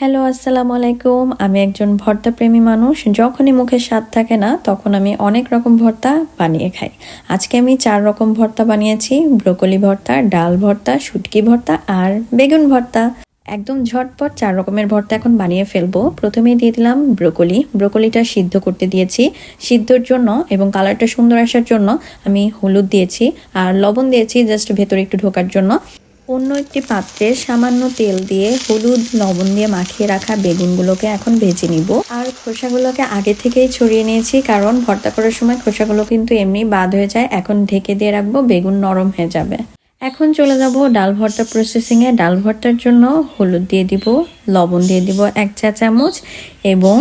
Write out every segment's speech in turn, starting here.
Hello আসসালামু আলাইকুম। আমি একজন ভর্তা প্রেমী মানুষ। যখনই মুখে স্বাদ থাকে না, তখন আমি অনেক রকম ভর্তা বানিয়ে খাই। আজকে আমি চার রকম ভর্তা বানিয়েছি। ব্রোকলি ভর্তা, ডাল ভর্তা, শুটকি ভর্তা আর বেগুন ভর্তা। একদম ঝটপট চার রকমের ভর্তা এখন বানিয়ে ফেলব। প্রথমেই দিয়ে দিলাম ব্রোকলি। ব্রোকলিটা সিদ্ধ করতে দিয়েছি। সিদ্ধর জন্য এবং কালারটা সুন্দর আসার জন্য আমি হলুদ দিয়েছি আর লবণ দিয়েছি জাস্ট ভেতরে একটু ঢোকার জন্য। অন্য একটি পাত্রে সামান্য তেল দিয়ে হলুদ, লবণ দিয়ে মাখিয়ে রাখা বেগুনগুলোকে এখন ভেজে নিব। আর খোসাগুলোকে আগে থেকেই ছড়িয়ে নিয়েছি, কারণ ভর্তা করার সময় খোসাগুলো কিন্তু এমনি বাদ হয়ে যায়। এখন ঢেকে দিয়ে রাখব, বেগুন নরম হয়ে যাবে। এখন চলে যাব ডাল ভর্তা প্রসেসিংয়ে ডাল ভর্তার জন্য হলুদ দিয়ে দিব, লবণ দিয়ে দিব এক চা চামচ এবং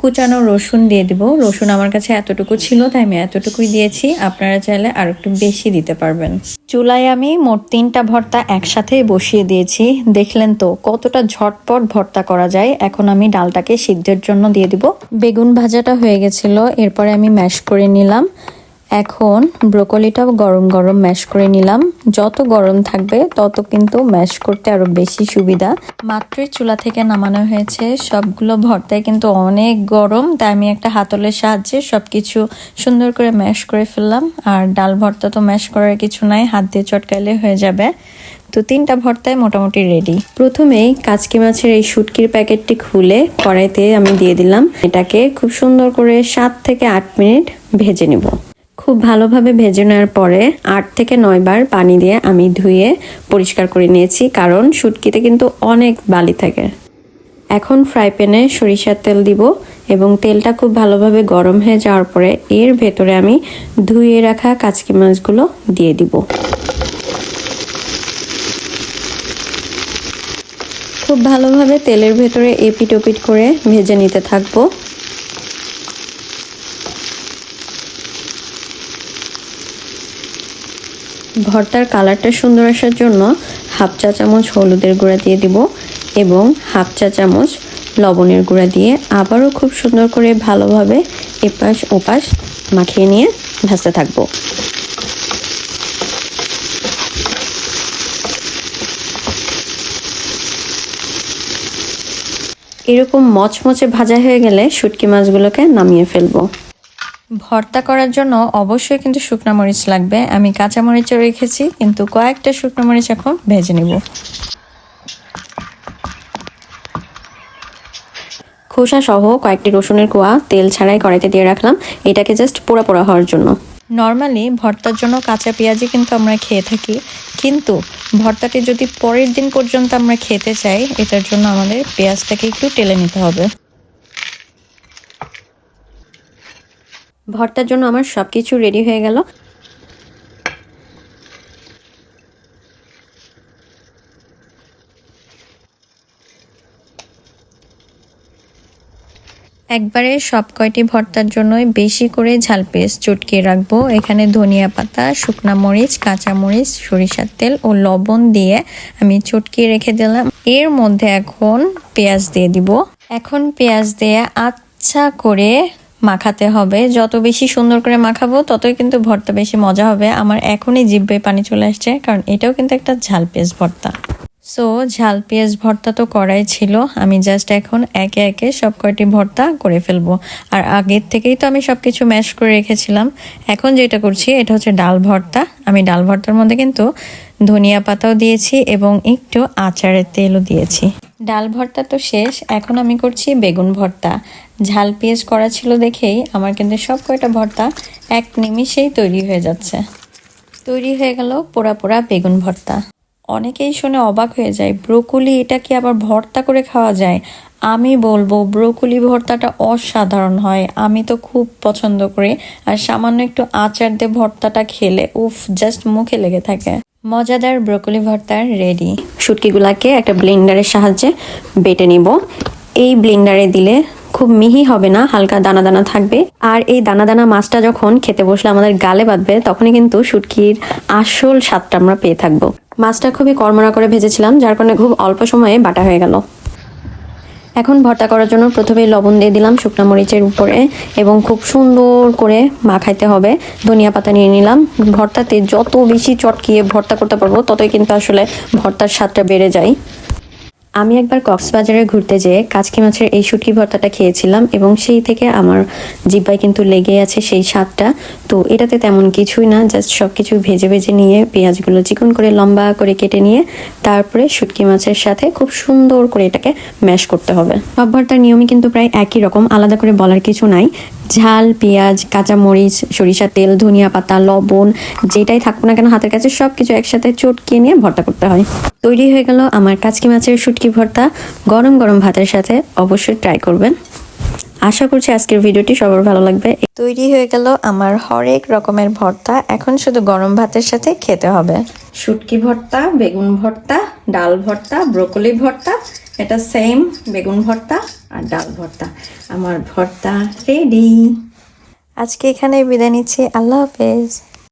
কুচানো রসুন দিয়ে দিব। রসুন আমার কাছে এতটুকু ছিল, তাই আমি এতটুকুই দিয়েছি। আপনারা চাইলে আর একটু বেশি দিতে পারবেন। চুলায় আমি মোট তিনটা ভর্তা একসাথে বসিয়ে দিয়েছি। দেখলেন তো, কতটা ঝটপট ভর্তা করা যায়। এখন আমি ডালটাকে সিদ্ধের জন্য দিয়ে দিব। বেগুন ভাজাটা হয়ে গেছিল, এরপরে আমি ম্যাশ করে নিলাম। এখন ব্রোকলিটাও গরম গরম ম্যাশ করে নিলাম। যত গরম থাকবে, তত কিন্তু ম্যাশ করতে আরও বেশি সুবিধা। মাত্রই চুলা থেকে নামানো হয়েছে। সবগুলো ভর্তায় কিন্তু অনেক গরম, তাই আমি একটা হাতলের সাহায্যে সবকিছু সুন্দর করে ম্যাশ করে ফেললাম। আর ডাল ভর্তা তো ম্যাশ করার কিছু নাই, হাত দিয়ে চটকাইলে হয়ে যাবে। তো তিনটা ভর্তায় মোটামুটি রেডি প্রথমেই কাচকি মাছের এই শুটকির প্যাকেটটি খুলে কড়াইতে আমি দিয়ে দিলাম। এটাকে খুব সুন্দর করে সাত থেকে আট মিনিট ভেজে নেব। খুব ভালোভাবে ভেজে নেওয়ার পরে আট থেকে নয় বার পানি দিয়ে আমি ধুয়ে পরিষ্কার করে নিয়েছি, কারণ শুটকিতে কিন্তু অনেক বালি থাকে। এখন ফ্রাই প্যানে সরিষার তেল দিব এবং তেলটা খুব ভালোভাবে গরম হয়ে যাওয়ার পরে এর ভেতরে আমি ধুয়ে রাখা কাচকি মাছগুলো দিয়ে দিব। খুব ভালোভাবে তেলের ভেতরে এপিট ওপিট করে ভেজে নিতে থাকব। ভর্তার কালারটা সুন্দর আসার জন্য হাফ চা চামচ হলুদের গুঁড়া দিয়ে দিব এবং হাফ চা চামচ লবণের গুঁড়া দিয়ে আবারও খুব সুন্দর করে ভালোভাবে এপাশ ওপাশ মাখিয়ে নিয়ে ভাজতে থাকব। এরকম মচমচে ভাজা হয়ে গেলে শুটকি মাছগুলোকে নামিয়ে ফেলব। ভর্তা করার জন্য অবশ্যই কিন্তু শুকনো মরিচ লাগবে। আমি কাঁচা মরিচও রেখেছি, কিন্তু কয়েকটা শুকনো মরিচ এখন ভেজে নিব। খোসা সহ কয়েকটি রসুনের কোয়া তেল ছাড়াই কড়াইতে দিয়ে রাখলাম। এটাকে জাস্ট পোড়া পোড়া হওয়ার জন্য। নর্মালি ভর্তার জন্য কাঁচা পেঁয়াজই কিন্তু আমরা খেয়ে থাকি, কিন্তু ভর্তাটি যদি পরের দিন পর্যন্ত আমরা খেতে চাই, এটার জন্য আমাদের পেঁয়াজটাকে একটু টেলে নিতে হবে। ভর্তার জন্য আমার সব কিছু রেডি হয়ে গেল। একবারে সব কয়টি ভর্তার জন্যই বেশি করে ঝাল পেস্ট চটকিয়ে রাখব। এখানে ধনিয়া পাতা, শুকনা মরিচ, কাঁচা মরিচ, সরিষার তেল ও লবণ দিয়ে আমি চটকিয়ে রেখে দিলাম। এর মধ্যে এখন পেঁয়াজ দিয়ে দিব। এখন পেঁয়াজ দিয়ে আচ্ছা করে মাখাতে হবে। যত বেশি সুন্দর করে মাখাবো, ততই কিন্তু ভর্তা বেশি মজা হবে। আমার এখনই জিব্বে পানি চলে আসছে, কারণ এটাও কিন্তু একটা ঝাল পেঁয়াজ ভর্তা। সো ঝাল পেঁয়াজ ভর্তা তো করাই ছিল। আমি জাস্ট এখন একে একে সব কয়টি ভর্তা করে ফেলব। আর আগের থেকেই তো আমি সব কিছু ম্যাশ করে রেখেছিলাম। এখন যেটা করছি, এটা হচ্ছে ডাল ভর্তা। আমি ডাল ভর্তার মধ্যে কিন্তু ধনিয়া পাতাও দিয়েছি এবং একটু আচারের তেলও দিয়েছি। ডাল ভর্তা তো শেষ, এখন আমি করছি বেগুন ভর্তা। ঝাল পেঁয়াজ করা ছিল দেখেই আমার কিন্তু সব কয়টা ভর্তা এক নিমিষেই তৈরি হয়ে যাচ্ছে। তৈরি হয়ে গেল পোড়া পোড়া বেগুন ভর্তা। অনেকেই শুনে অবাক হয়ে যায়, ব্রোকলি এটা কি আবার ভর্তা করে খাওয়া যায়? আমি বলব, ব্রোকলি ভর্তাটা অসাধারণ হয়, আমি তো খুব পছন্দ করি। আর সামান্য একটু আচার দিয়ে ভর্তাটা খেলে, উফ জাস্ট মুখে লেগে থাকে। মজাদার ব্রকলি ভর্তার রেডি শুটকিগুলাকে একটা ব্লেন্ডারের সাহায্যে বেটে নিব। এই ব্লেন্ডারে দিলে খুব মিহি হবে না, হালকা দানা দানা থাকবে। আর এই দানা দানা মাছটা যখন খেতে বসলে আমাদের গালে বাঁধবে, তখনই কিন্তু শুটকির আসল স্বাদটা আমরা পেয়ে থাকব। মাছটা খুবই কর্মরা করে ভেজেছিলাম, যার কারণে খুব অল্প সময়ে বাটা হয়ে গেল। এখন ভর্তা করার জন্য প্রথমে লবণ দিয়ে দিলাম শুকনো মরিচের উপরে এবং খুব সুন্দর করে মাখাইতে হবে। ধনিয়া পাতা নিয়ে নিলাম। ভর্তাতে যত বেশি চটকিয়ে ভর্তা করতে পারব, ততই কিন্তু আসলে ভর্তার স্বাদটা বেড়ে যায়। আমি একবার কক্সবাজারে ঘুরতে যেয়ে কাচকি মাছের এই শুটকি ভর্তাটা খেয়েছিলাম এবং সেই থেকে আমার জিব্বায় কিন্তু লেগে আছে সেই স্বাদটা। তো এটাতে তেমন কিছুই না, জাস্ট সব কিছু ভেজে ভেজে নিয়ে পেঁয়াজগুলো চিকন করে লম্বা করে কেটে নিয়ে তারপরে শুটকি মাছের সাথে খুব সুন্দর করে এটাকে ম্যাশ করতে হবে। সব ভর্তার নিয়মই কিন্তু প্রায় একই রকম, আলাদা করে বলার কিছু নাই। ঝাল, পেঁয়াজ, কাঁচামরিচ, সরিষা, তেল, ধনিয়া পাতা, লবণ, যেটাই থাকুক না কেন, হাতের কাছে সব কিছু একসাথে চটকিয়ে নিয়ে ভর্তা করতে হয়। তৈরি হয়ে গেল আমার কাচকি মাছের শুটকি ভর্তা। গরম গরম ভাতের সাথে অবশ্যই ট্রাই করবেন। আশা করছি আজকের ভিডিওটি সবার ভালো লাগবে। তৈরি হয়ে গেল আমার হরেক রকমের ভর্তা। এখন শুধু গরম ভাতের সাথে খেতে হবে। শুটকি ভর্তা, বেগুন ভর্তা, ডাল ভর্তা, ব্রোকলি ভর্তা এটা সেম বেগুন ভর্তা আর ডাল ভর্তা। আমার ভর্তা রেডি আজকে এখানে বিদায় নিচ্ছি, আল্লাহ হাফেজ।